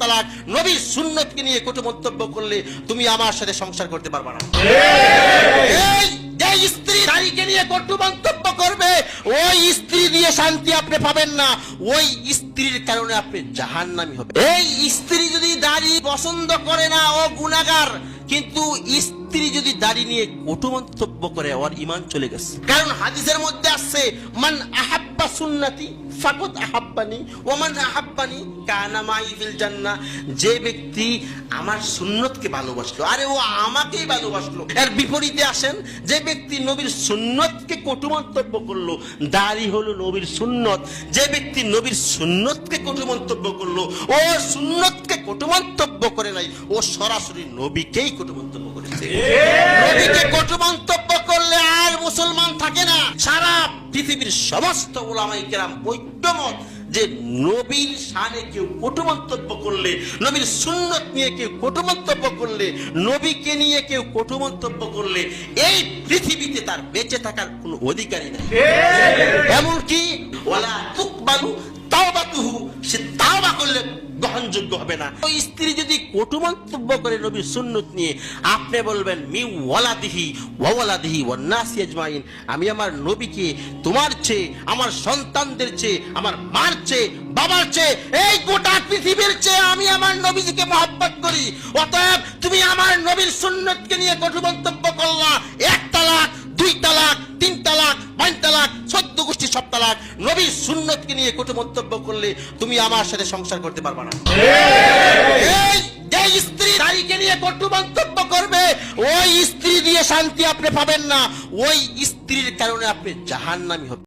তালাক নবীর সুন্নতকে নিয়ে কটু মন্তব্য করলে তুমি আমার সাথে সংসার করতে পারবে না। যে স্ত্রী নারীকে নিয়ে কটু মন্তব্য করবে, ওই স্ত্রী দিয়ে শান্তি আপনি পাবেন না। ওই স্ত্রীর কারণে আপনি জাহান্নামী হবে এই স্ত্রী যদি দাড়ি পছন্দ করে না, ও গুনাগার কিন্তু স্ত্রী যদি দাড়ি নিয়ে কটু মন্তব্য করে, ওর ইমান চলে গেছে। কারণ হাদিসের মধ্যে আছে মান আহাব্বা সুন্নতি ফাকুত আহাব্বানি ওমান আহাব্বানি কানা মাই ফিল জান্নাহ। যে ব্যক্তি আমার সুন্নতকে ভালোবাসলো আরে ও আমাকেই ভালোবাসলো। এর বিপরীতে আসেন যে ব্যক্তি নবীর সুন্নতকে কটু মন্তব্য করল দাড়ি হলো নবীর সুন্নত। যে ব্যক্তি নবীর সুন্নতকে কটু মন্তব্য করল ও সুন্নতকে কটু মন্তব্য করে নাই ও সরাসরি নবীকেই কটু মন্তব্য করেছে নবীকে কটু মন্তব্য করলে পৃথিবীর সমস্ত ওলামাই কেরাম ঐক্যমত যে নবীর শানে কেউ কটু মন্তব্য করলে নবীর সুন্নত নিয়ে কেউ কটু মন্তব্য করলে নবীকে নিয়ে কেউ কটু মন্তব্য করলে এই পৃথিবীতে তার বেঁচে থাকার কোনো অধিকারই নাই। এমনকি ওলা তুকবালু তাওবাতুহু সে তাওবা করলে গ্রহণযোগ্য হবে না। ওই স্ত্রী যদি কটু মন্তব্য করে নবীর সুন্নত নিয়ে, আপনি বলবেন, মি ওয়ালাদিহি ওয়ালাদিহি ওয়ান্নাসি আজমাইন। আমি আমার নবীকে, তোমার চেয়ে, আমার সন্তানদের চেয়ে, আমার মার চেয়ে, বাবার চেয়ে, এই গোটা পৃথিবীর চেয়ে আমি আমার নবীজিকে মহব্বত করি। অতএব তুমি আমার নবীর সুন্নতকে নিয়ে কটু মন্তব্য করলা। এক তালাক নবীর সুন্নতকে নিয়ে কটু মন্তব্য করলে তুমি আমার সাথে সংসার করতে পারবা না। যে স্ত্রী নারীকে নিয়ে কটু মন্তব্য করবে ওই স্ত্রী দিয়ে শান্তি আপনি পাবেন না। ওই স্ত্রীর কারণে আপনি জাহান্নামি হবে